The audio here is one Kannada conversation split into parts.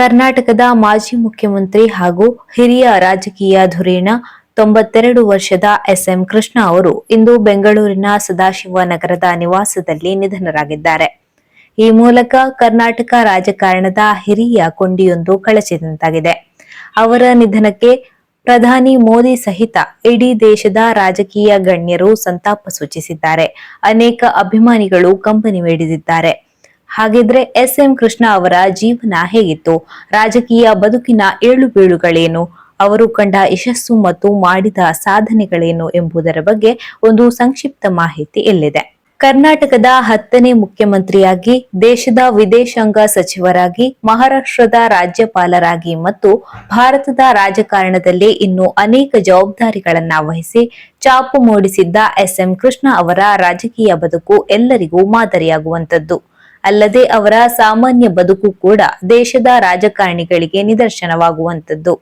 ಕರ್ನಾಟಕದ ಮಾಜಿ ಮುಖ್ಯಮಂತ್ರಿ ಹಾಗೂ ಹಿರಿಯ ರಾಜಕೀಯ ಧುರೀಣ ತೊಂಬತ್ತೆರಡು ವರ್ಷದ ಎಸ್ಎಂ ಕೃಷ್ಣ ಅವರು ಇಂದು ಬೆಂಗಳೂರಿನ ಸದಾಶಿವ ನಗರದ ನಿವಾಸದಲ್ಲಿ ನಿಧನರಾಗಿದ್ದಾರೆ. ಈ ಮೂಲಕ ಕರ್ನಾಟಕ ರಾಜಕಾರಣದ ಹಿರಿಯ ಕೊಂಡಿಯೊಂದು ಕಳಚಿದಂತಾಗಿದೆ. ಅವರ ನಿಧನಕ್ಕೆ ಪ್ರಧಾನಿ ಮೋದಿ ಸಹಿತ ಇಡೀ ದೇಶದ ರಾಜಕೀಯ ಗಣ್ಯರು ಸಂತಾಪ ಸೂಚಿಸಿದ್ದಾರೆ. ಅನೇಕ ಅಭಿಮಾನಿಗಳು ಕಂಬನಿ ಮಿಡಿದಿದ್ದಾರೆ. ಹಾಗಿದ್ರೆ ಎಸ್ ಎಂ ಕೃಷ್ಣ ಅವರ ಜೀವನ ಹೇಗಿತ್ತು? ರಾಜಕೀಯ ಬದುಕಿನ ಏಳು ಬೀಳುಗಳೇನು? ಅವರು ಕಂಡ ಯಶಸ್ಸು ಮತ್ತು ಮಾಡಿದ ಸಾಧನೆಗಳೇನು ಎಂಬುದರ ಬಗ್ಗೆ ಒಂದು ಸಂಕ್ಷಿಪ್ತ ಮಾಹಿತಿ ಇಲ್ಲಿದೆ. ಕರ್ನಾಟಕದ ಹತ್ತನೇ ಮುಖ್ಯಮಂತ್ರಿಯಾಗಿ, ದೇಶದ ವಿದೇಶಾಂಗ ಸಚಿವರಾಗಿ, ಮಹಾರಾಷ್ಟ್ರದ ರಾಜ್ಯಪಾಲರಾಗಿ ಮತ್ತು ಭಾರತದ ರಾಜಕಾರಣದಲ್ಲಿ ಇನ್ನು ಅನೇಕ ಜವಾಬ್ದಾರಿಗಳನ್ನ ವಹಿಸಿ ಚಾಪು ಮೂಡಿಸಿದ್ದ ಎಸ್ ಎಂ ಕೃಷ್ಣ ಅವರ ರಾಜಕೀಯ ಬದುಕು ಎಲ್ಲರಿಗೂ ಮಾದರಿಯಾಗುವಂತದ್ದು ಅಲ್ಲದೆ ಅವರ ಸಾಮಾನ್ಯ ಬದುಕು ಕೂಡ ದೇಶದ ರಾಜಕಾರಣಿಗಳಿಗೆ ನಿದರ್ಶನವಾಗುವಂತದ್ದು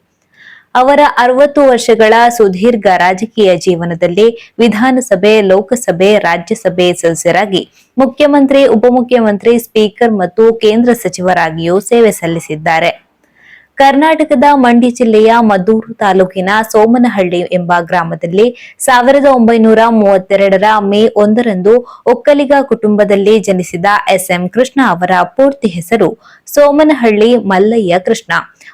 ಅವರ ಅರವತ್ತು ವರ್ಷಗಳ ಸುದೀರ್ಘ ರಾಜಕೀಯ ಜೀವನದಲ್ಲಿ ವಿಧಾನಸಭೆ, ಲೋಕಸಭೆ, ರಾಜ್ಯಸಭೆ ಸದಸ್ಯರಾಗಿ ಮುಖ್ಯಮಂತ್ರಿ, ಉಪಮುಖ್ಯಮಂತ್ರಿ, ಸ್ಪೀಕರ್ ಮತ್ತು ಕೇಂದ್ರ ಸಚಿವರಾಗಿಯೂ ಸೇವೆ ಸಲ್ಲಿಸಿದ್ದಾರೆ. ಕರ್ನಾಟಕದ ಮಂಡ್ಯ ಜಿಲ್ಲೆಯ ಮದ್ದೂರು ತಾಲೂಕಿನ ಸೋಮನಹಳ್ಳಿ ಎಂಬ ಗ್ರಾಮದಲ್ಲಿ ಸಾವಿರದ ಒಂಬೈನೂರ ಮೂವತ್ತೆರಡರ ಮೇ ಒಂದರಂದು ಒಕ್ಕಲಿಗ ಕುಟುಂಬದಲ್ಲಿ ಜನಿಸಿದ ಎಸ್ಎಂ ಕೃಷ್ಣ ಅವರ ಪೂರ್ತಿ ಹೆಸರು ಸೋಮನಹಳ್ಳಿ ಮಲ್ಲಯ್ಯ ಕೃಷ್ಣ.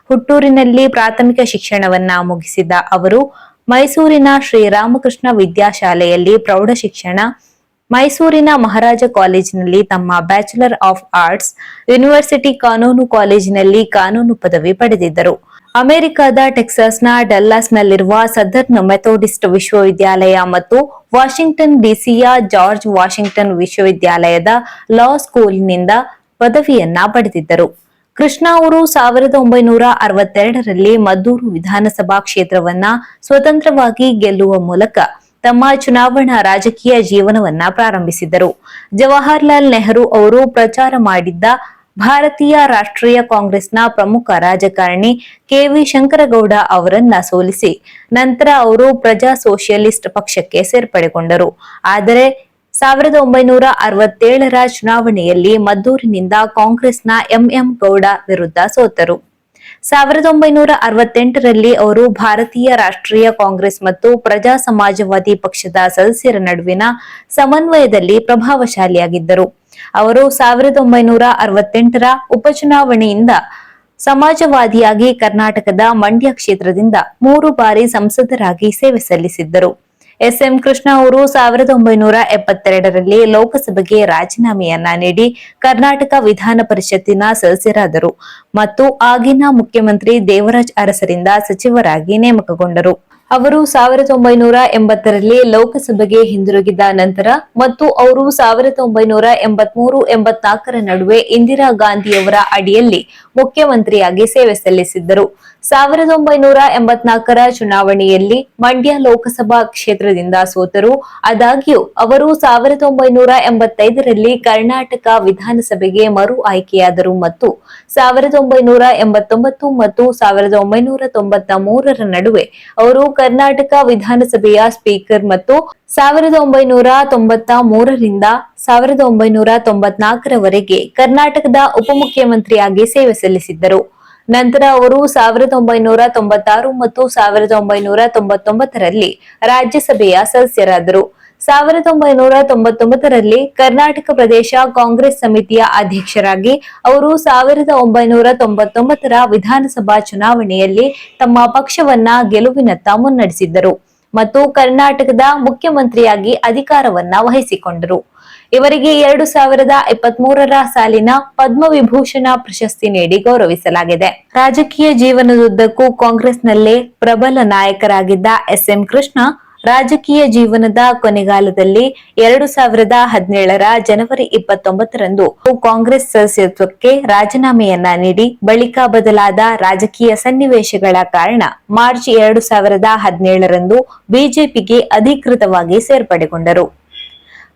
ಹುಟ್ಟೂರಿನಲ್ಲಿ ಪ್ರಾಥಮಿಕ ಶಿಕ್ಷಣವನ್ನ ಮುಗಿಸಿದ ಅವರು ಮೈಸೂರಿನ ಶ್ರೀರಾಮಕೃಷ್ಣ ವಿದ್ಯಾಶಾಲೆಯಲ್ಲಿ ಪ್ರೌಢ ಶಿಕ್ಷಣ ಮೈಸೂರಿನ ಮಹಾರಾಜ ಕಾಲೇಜಿನಲ್ಲಿ ತಮ್ಮ ಬ್ಯಾಚುಲರ್ ಆಫ್ ಆರ್ಟ್ಸ್ ಯೂನಿವರ್ಸಿಟಿ ಕಾನೂನು ಕಾಲೇಜಿನಲ್ಲಿ ಕಾನೂನು ಪದವಿ ಪಡೆದಿದ್ದರು. ಅಮೆರಿಕದ ಟೆಕ್ಸಾಸ್ನ ಡಲ್ಲಾಸ್ನಲ್ಲಿರುವ ಸದರ್ನ್ ಮೆಥೋಡಿಸ್ಟ್ ವಿಶ್ವವಿದ್ಯಾಲಯ ಮತ್ತು ವಾಷಿಂಗ್ಟನ್ ಡಿಸಿಯ ಜಾರ್ಜ್ ವಾಷಿಂಗ್ಟನ್ ವಿಶ್ವವಿದ್ಯಾಲಯದ ಲಾ ಸ್ಕೂಲ್ನಿಂದ ಪದವಿಯನ್ನ ಪಡೆದಿದ್ದರು. ಕೃಷ್ಣ ಅವರು ಸಾವಿರದ ಒಂಬೈನೂರ ಅರವತ್ತೆರಡರಲ್ಲಿ ಮದ್ದೂರು ವಿಧಾನಸಭಾ ಕ್ಷೇತ್ರವನ್ನ ಸ್ವತಂತ್ರವಾಗಿ ಗೆಲ್ಲುವ ಮೂಲಕ ತಮ್ಮ ಚುನಾವಣಾ ರಾಜಕೀಯ ಜೀವನವನ್ನ ಪ್ರಾರಂಭಿಸಿದರು ಜವಾಹರ್ಲಾಲ್ ನೆಹರು ಅವರು ಪ್ರಚಾರ ಮಾಡಿದ್ದ ಭಾರತೀಯ ರಾಷ್ಟ್ರೀಯ ಕಾಂಗ್ರೆಸ್ನ ಪ್ರಮುಖ ರಾಜಕಾರಣಿ ಕೆವಿ ಶಂಕರಗೌಡ ಅವರನ್ನ ಸೋಲಿಸಿ, ನಂತರ ಅವರು ಪ್ರಜಾ ಸೋಷಿಯಲಿಸ್ಟ್ ಪಕ್ಷಕ್ಕೆ ಸೇರ್ಪಡೆಗೊಂಡರು. ಆದರೆ ಸಾವಿರದ ಒಂಬೈನೂರ ಅರವತ್ತೇಳರ ಚುನಾವಣೆಯಲ್ಲಿ ಮದ್ದೂರಿನಿಂದ ಕಾಂಗ್ರೆಸ್ನ ಎಂಎಂ ಗೌಡ ವಿರುದ್ಧ ಸೋತರು. ಸಾವಿರದ ಒಂಬೈನೂರ ಅರವತ್ತೆಂಟರಲ್ಲಿ ಅವರು ಭಾರತೀಯ ರಾಷ್ಟ್ರೀಯ ಕಾಂಗ್ರೆಸ್ ಮತ್ತು ಪ್ರಜಾ ಸಮಾಜವಾದಿ ಪಕ್ಷದ ಸದಸ್ಯರ ನಡುವಿನ ಸಮನ್ವಯದಲ್ಲಿ ಪ್ರಭಾವಶಾಲಿಯಾಗಿದ್ದರು. ಅವರು ಸಾವಿರದ ಒಂಬೈನೂರ ಅರವತ್ತೆಂಟರ ಉಪಚುನಾವಣೆಯಿಂದ ಸಮಾಜವಾದಿಯಾಗಿ ಕರ್ನಾಟಕದ ಮಂಡ್ಯ ಕ್ಷೇತ್ರದಿಂದ ಮೂರು ಬಾರಿ ಸಂಸದರಾಗಿ ಸೇವೆ ಸಲ್ಲಿಸಿದ್ದರು. ಎಸ್ಎಂ ಕೃಷ್ಣ ಅವರು ಸಾವಿರದ ಒಂಬೈನೂರ ಎಪ್ಪತ್ತೆರಡರಲ್ಲಿ ಲೋಕಸಭೆಗೆ ರಾಜೀನಾಮೆಯನ್ನ ನೀಡಿ ಕರ್ನಾಟಕ ವಿಧಾನ ಪರಿಷತ್ತಿನ ಸದಸ್ಯರಾದರು ಮತ್ತು ಆಗಿನ ಮುಖ್ಯಮಂತ್ರಿ ದೇವರಾಜ್ ಅರಸರಿಂದ ಸಚಿವರಾಗಿ ನೇಮಕಗೊಂಡರು. ಅವರು ಸಾವಿರದ ಒಂಬೈನೂರ ಎಂಬತ್ತರಲ್ಲಿ ಲೋಕಸಭೆಗೆ ಹಿಂದಿರುಗಿದ ನಂತರ ಮತ್ತು ಅವರು ಸಾವಿರದ ಒಂಬೈನೂರ ಎಂಬತ್ಮೂರು, ಎಂಬತ್ನಾಲ್ಕರ ನಡುವೆ ಇಂದಿರಾ ಗಾಂಧಿಯವರ ಅಡಿಯಲ್ಲಿ ಮುಖ್ಯಮಂತ್ರಿಯಾಗಿ ಸೇವೆ ಸಲ್ಲಿಸಿದ್ದರು. ಸಾವಿರದ ಒಂಬೈನೂರ ಎಂಬತ್ನಾಲ್ಕರ ಚುನಾವಣೆಯಲ್ಲಿ ಮಂಡ್ಯ ಲೋಕಸಭಾ ಕ್ಷೇತ್ರದಿಂದ ಸೋತರು. ಆದಾಗ್ಯೂ, ಅವರು ಸಾವಿರದ ಒಂಬೈನೂರ ಎಂಬತ್ತೈದರಲ್ಲಿ ಕರ್ನಾಟಕ ವಿಧಾನಸಭೆಗೆ ಮರು ಆಯ್ಕೆಯಾದರು ಮತ್ತು ಸಾವಿರದ ಒಂಬೈನೂರ ಎಂಬತ್ತೊಂಬತ್ತು ಮತ್ತು ಸಾವಿರದ ಒಂಬೈನೂರ ತೊಂಬತ್ತ ಮೂರರ ನಡುವೆ ಅವರು ಕರ್ನಾಟಕ ವಿಧಾನಸಭೆಯ ಸ್ಪೀಕರ್ ಮತ್ತು ಸಾವಿರದ ಒಂಬೈನೂರ ತೊಂಬತ್ತ ಮೂರರಿಂದ ಸಾವಿರದ ಒಂಬೈನೂರ ತೊಂಬತ್ನಾಲ್ಕರವರೆಗೆ ಕರ್ನಾಟಕದ ಉಪಮುಖ್ಯಮಂತ್ರಿಯಾಗಿ ಸೇವೆ ಸಲ್ಲಿಸಿದ್ದರು. ನಂತರ ಅವರು ಸಾವಿರದ ಒಂಬೈನೂರ ತೊಂಬತ್ತಾರು ಮತ್ತು ಸಾವಿರದ ಒಂಬೈನೂರ ತೊಂಬತ್ತೊಂಬತ್ತರಲ್ಲಿ ರಾಜ್ಯಸಭೆಯ ಸದಸ್ಯರಾದರು. ಸಾವಿರದ ಒಂಬೈನೂರ ತೊಂಬತ್ತೊಂಬತ್ತರಲ್ಲಿ ಕರ್ನಾಟಕ ಪ್ರದೇಶ ಕಾಂಗ್ರೆಸ್ ಸಮಿತಿಯ ಅಧ್ಯಕ್ಷರಾಗಿ ಅವರು ಸಾವಿರದ ಒಂಬೈನೂರ ತೊಂಬತ್ತೊಂಬತ್ತರ ವಿಧಾನಸಭಾ ಚುನಾವಣೆಯಲ್ಲಿ ತಮ್ಮ ಪಕ್ಷವನ್ನ ಗೆಲುವಿನತ್ತ ಮುನ್ನಡೆಸಿದ್ದರು ಮತ್ತು ಕರ್ನಾಟಕದ ಮುಖ್ಯಮಂತ್ರಿಯಾಗಿ ಅಧಿಕಾರವನ್ನ ವಹಿಸಿಕೊಂಡರು. ಇವರಿಗೆ ಎರಡು ಸಾವಿರದ ಇಪ್ಪತ್ತ್ ಮೂರರ ಸಾಲಿನ ಪದ್ಮವಿಭೂಷಣ ಪ್ರಶಸ್ತಿ ನೀಡಿ ಗೌರವಿಸಲಾಗಿದೆ. ರಾಜಕೀಯ ಜೀವನದುದ್ದಕ್ಕೂ ಕಾಂಗ್ರೆಸ್ನಲ್ಲೇ ಪ್ರಬಲ ನಾಯಕರಾಗಿದ್ದ ಎಸ್ ಎಂ ಕೃಷ್ಣ ರಾಜಕೀಯ ಜೀವನದ ಕೊನೆಗಾಲದಲ್ಲಿ ಎರಡು ಸಾವಿರದ ಹದಿನೇಳರ ಜನವರಿ ಇಪ್ಪತ್ತೊಂಬತ್ತರಂದು ಕಾಂಗ್ರೆಸ್ ಸದಸ್ಯತ್ವಕ್ಕೆ ರಾಜೀನಾಮೆಯನ್ನ ನೀಡಿ ಬಳಿಕ ಬದಲಾದ ರಾಜಕೀಯ ಸನ್ನಿವೇಶಗಳ ಕಾರಣ ಮಾರ್ಚ್ ಎರಡು ಸಾವಿರದ ಹದಿನೇಳರಂದು ಬಿಜೆಪಿಗೆ ಅಧಿಕೃತವಾಗಿ ಸೇರ್ಪಡೆಗೊಂಡರು.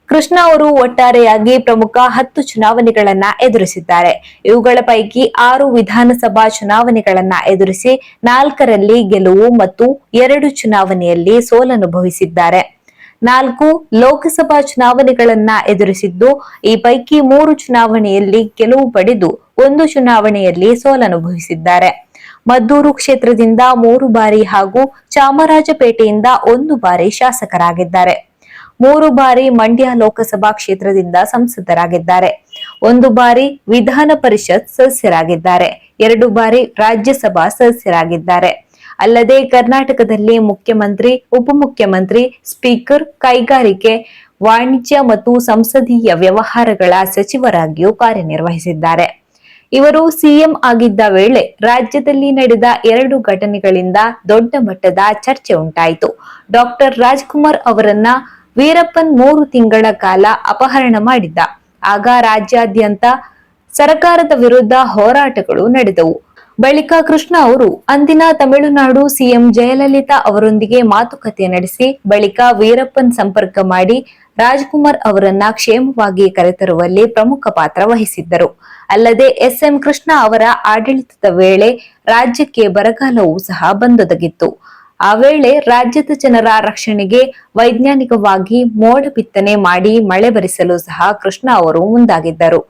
ಕೃಷ್ಣ ಅವರು ಒಟ್ಟಾರೆಯಾಗಿ ಪ್ರಮುಖ ಹತ್ತು ಚುನಾವಣೆಗಳನ್ನ ಎದುರಿಸಿದ್ದಾರೆ. ಇವುಗಳ ಪೈಕಿ ಆರು ವಿಧಾನಸಭಾ ಚುನಾವಣೆಗಳನ್ನ ಎದುರಿಸಿ ನಾಲ್ಕರಲ್ಲಿ ಗೆಲುವು ಮತ್ತು ಎರಡು ಚುನಾವಣೆಯಲ್ಲಿ ಸೋಲನುಭವಿಸಿದ್ದಾರೆ. ನಾಲ್ಕು ಲೋಕಸಭಾ ಚುನಾವಣೆಗಳನ್ನ ಎದುರಿಸಿದ್ದು, ಈ ಪೈಕಿ ಮೂರು ಚುನಾವಣೆಯಲ್ಲಿ ಗೆಲುವು ಪಡೆದು ಒಂದು ಚುನಾವಣೆಯಲ್ಲಿ ಸೋಲನುಭವಿಸಿದ್ದಾರೆ. ಮದ್ದೂರು ಕ್ಷೇತ್ರದಿಂದ ಮೂರು ಬಾರಿ ಹಾಗೂ ಚಾಮರಾಜಪೇಟೆಯಿಂದ ಒಂದು ಬಾರಿ ಶಾಸಕರಾಗಿದ್ದಾರೆ. ಮೂರು ಬಾರಿ ಮಂಡ್ಯ ಲೋಕಸಭಾ ಕ್ಷೇತ್ರದಿಂದ ಸಂಸದರಾಗಿದ್ದಾರೆ. ಒಂದು ಬಾರಿ ವಿಧಾನ ಪರಿಷತ್ ಸದಸ್ಯರಾಗಿದ್ದಾರೆ. ಎರಡು ಬಾರಿ ರಾಜ್ಯಸಭಾ ಸದಸ್ಯರಾಗಿದ್ದಾರೆ. ಅಲ್ಲದೆ ಕರ್ನಾಟಕದಲ್ಲಿ ಮುಖ್ಯಮಂತ್ರಿ, ಉಪಮುಖ್ಯಮಂತ್ರಿ, ಸ್ಪೀಕರ್, ಕೈಗಾರಿಕೆ, ವಾಣಿಜ್ಯ ಮತ್ತು ಸಂಸದೀಯ ವ್ಯವಹಾರಗಳ ಸಚಿವರಾಗಿಯೂ ಕಾರ್ಯನಿರ್ವಹಿಸಿದ್ದಾರೆ. ಇವರು ಸಿಎಂ ಆಗಿದ್ದ ವೇಳೆ ರಾಜ್ಯದಲ್ಲಿ ನಡೆದ ಎರಡು ಘಟನೆಗಳಿಂದ ದೊಡ್ಡ ಮಟ್ಟದ ಚರ್ಚೆ ಉಂಟಾಯಿತು. ಡಾಕ್ಟರ್ ರಾಜ್ಕುಮಾರ್ ಅವರನ್ನ ವೀರಪ್ಪನ್ ಮೂರು ತಿಂಗಳ ಕಾಲ ಅಪಹರಣ ಮಾಡಿದ್ದ. ಆಗ ರಾಜ್ಯಾದ್ಯಂತ ಸರ್ಕಾರದ ವಿರುದ್ಧ ಹೋರಾಟಗಳು ನಡೆದವು. ಬಳಿಕ ಕೃಷ್ಣ ಅವರು, ಅಂದಿನ ತಮಿಳುನಾಡು ಸಿಎಂ ಜಯಲಲಿತಾ ಅವರೊಂದಿಗೆ ಮಾತುಕತೆ ನಡೆಸಿ, ಬಳಿಕ ವೀರಪ್ಪನ್ ಸಂಪರ್ಕ ಮಾಡಿ ರಾಜ್ಕುಮಾರ್ ಅವರನ್ನ ಕ್ಷೇಮವಾಗಿ ಕರೆತರುವಲ್ಲಿ ಪ್ರಮುಖ ಪಾತ್ರ ವಹಿಸಿದ್ದರು. ಅಲ್ಲದೆ ಎಸ್ಎಂ ಕೃಷ್ಣ ಅವರ ಆಡಳಿತದ ವೇಳೆ ರಾಜ್ಯಕ್ಕೆ ಬರಗಾಲವೂ ಸಹ ಬಂದೊದಗಿತ್ತು. ಆ ವೇಳೆ ರಾಜ್ಯದ ಜನರ ರಕ್ಷಣೆಗೆ ವೈಜ್ಞಾನಿಕವಾಗಿ ಮೋಡ ಬಿತ್ತನೆ ಮಾಡಿ ಮಳೆ ಬರಿಸಲು ಸಹ ಕೃಷ್ಣ ಅವರು ಮುಂದಾಗಿದ್ದರು.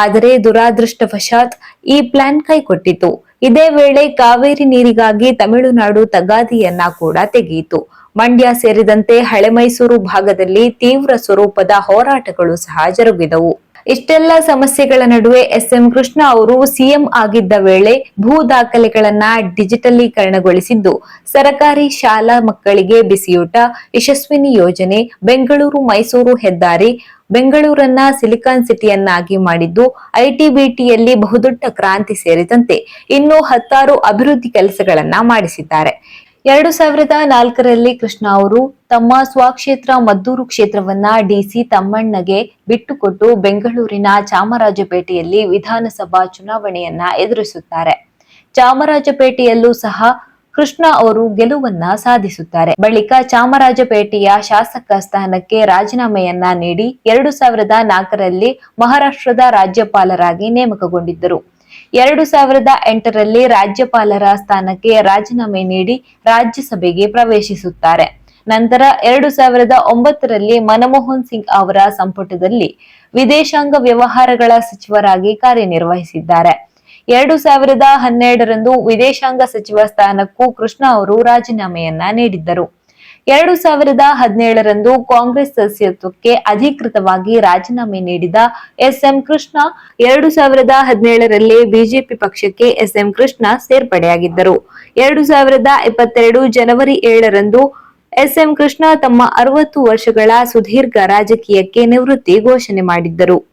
ಆದರೆ ದುರಾದೃಷ್ಟವಶಾತ್ ಈ ಪ್ಲಾನ್ ಕೈಕೊಟ್ಟಿತು. ಇದೇ ವೇಳೆ ಕಾವೇರಿ ನೀರಿಗಾಗಿ ತಮಿಳುನಾಡು ತಗಾದಿಯನ್ನ ಕೂಡ ತೆಗೆಯಿತು. ಮಂಡ್ಯ ಸೇರಿದಂತೆ ಹಳೆ ಮೈಸೂರು ಭಾಗದಲ್ಲಿ ತೀವ್ರ ಸ್ವರೂಪದ ಹೋರಾಟಗಳು ಸಹ ಜರುಗಿದವು. ಇಷ್ಟೆಲ್ಲ ಸಮಸ್ಯೆಗಳ ನಡುವೆ ಎಸ್ಎಂ ಕೃಷ್ಣ ಅವರು ಸಿಎಂ ಆಗಿದ್ದ ವೇಳೆ ಭೂ ದಾಖಲೆಗಳನ್ನ ಡಿಜಿಟಲೀಕರಣಗೊಳಿಸಿದ್ದು. ಸರಕಾರಿ ಶಾಲಾ ಮಕ್ಕಳಿಗೆ ಬಿಸಿಯೂಟ, ಯಶಸ್ವಿನಿ ಯೋಜನೆ, ಬೆಂಗಳೂರು ಮೈಸೂರು ಹೆದ್ದಾರಿ, ಬೆಂಗಳೂರನ್ನ ಸಿಲಿಕಾನ್ ಸಿಟಿಯನ್ನಾಗಿ ಮಾಡಿದ್ದು ಐಟಿಬಿಟಿಯಲ್ಲಿ ಬಹುದೊಡ್ಡ ಕ್ರಾಂತಿ ಸೇರಿದಂತೆ ಇನ್ನೂ ಹತ್ತಾರು ಅಭಿವೃದ್ಧಿ ಕೆಲಸಗಳನ್ನ ಮಾಡಿಸಿದ್ದಾರೆ. ಎರಡು ಸಾವಿರದ ನಾಲ್ಕರಲ್ಲಿ ಕೃಷ್ಣ ಅವರು ತಮ್ಮ ಸ್ವಕ್ಷೇತ್ರ ಮದ್ದೂರು ಕ್ಷೇತ್ರವನ್ನ ಡಿಸಿ ತಮ್ಮಣ್ಣಗೆ ಬಿಟ್ಟುಕೊಟ್ಟು ಬೆಂಗಳೂರಿನ ಚಾಮರಾಜಪೇಟೆಯಲ್ಲಿ ವಿಧಾನಸಭಾ ಚುನಾವಣೆಯನ್ನ ಎದುರಿಸುತ್ತಾರೆ. ಚಾಮರಾಜಪೇಟೆಯಲ್ಲೂ ಸಹ ಕೃಷ್ಣ ಅವರು ಗೆಲುವನ್ನ ಸಾಧಿಸುತ್ತಾರೆ. ಬಳಿಕ ಚಾಮರಾಜಪೇಟೆಯ ಶಾಸಕ ಸ್ಥಾನಕ್ಕೆ ರಾಜೀನಾಮೆಯನ್ನ ನೀಡಿ ಎರಡು ಸಾವಿರದ ನಾಲ್ಕರಲ್ಲಿ ಮಹಾರಾಷ್ಟ್ರದ ರಾಜ್ಯಪಾಲರಾಗಿ ನೇಮಕಗೊಂಡಿದ್ದರು. ಎರಡು ಸಾವಿರದ ಎಂಟರಲ್ಲಿ ರಾಜ್ಯಪಾಲರ ಸ್ಥಾನಕ್ಕೆ ರಾಜೀನಾಮೆ ನೀಡಿ ರಾಜ್ಯಸಭೆಗೆ ಪ್ರವೇಶಿಸುತ್ತಾರೆ. ನಂತರ ಎರಡು ಸಾವಿರದ ಒಂಬತ್ತರಲ್ಲಿ ಮನಮೋಹನ್ ಸಿಂಗ್ ಅವರ ಸಂಪುಟದಲ್ಲಿ ವಿದೇಶಾಂಗ ವ್ಯವಹಾರಗಳ ಸಚಿವರಾಗಿ ಕಾರ್ಯನಿರ್ವಹಿಸಿದ್ದಾರೆ. ಎರಡು ಸಾವಿರದ ಹನ್ನೆರಡರಂದು ವಿದೇಶಾಂಗ ಸಚಿವ ಸ್ಥಾನಕ್ಕೂ ಕೃಷ್ಣ ಅವರು ರಾಜೀನಾಮೆಯನ್ನ ನೀಡಿದ್ದರು. ಎರಡು ಸಾವಿರದ ಹದಿನೇಳರಂದು ಕಾಂಗ್ರೆಸ್ ಸದಸ್ಯತ್ವಕ್ಕೆ ಅಧಿಕೃತವಾಗಿ ರಾಜೀನಾಮೆ ನೀಡಿದ ಎಸ್ಎಂ ಕೃಷ್ಣ, ಎರಡು ಸಾವಿರದ ಹದಿನೇಳರಲ್ಲೇ ಬಿಜೆಪಿ ಪಕ್ಷಕ್ಕೆ ಎಸ್ಎಂ ಕೃಷ್ಣ ಸೇರ್ಪಡೆಯಾಗಿದ್ದರು. ಎರಡು ಸಾವಿರದ ಇಪ್ಪತ್ತೆರಡು ಜನವರಿ ಏಳರಂದು ಎಸ್ಎಂ ಕೃಷ್ಣ ತಮ್ಮ ಅರವತ್ತು ವರ್ಷಗಳ ಸುದೀರ್ಘ ರಾಜಕೀಯಕ್ಕೆ ನಿವೃತ್ತಿ ಘೋಷಣೆ ಮಾಡಿದ್ದರು.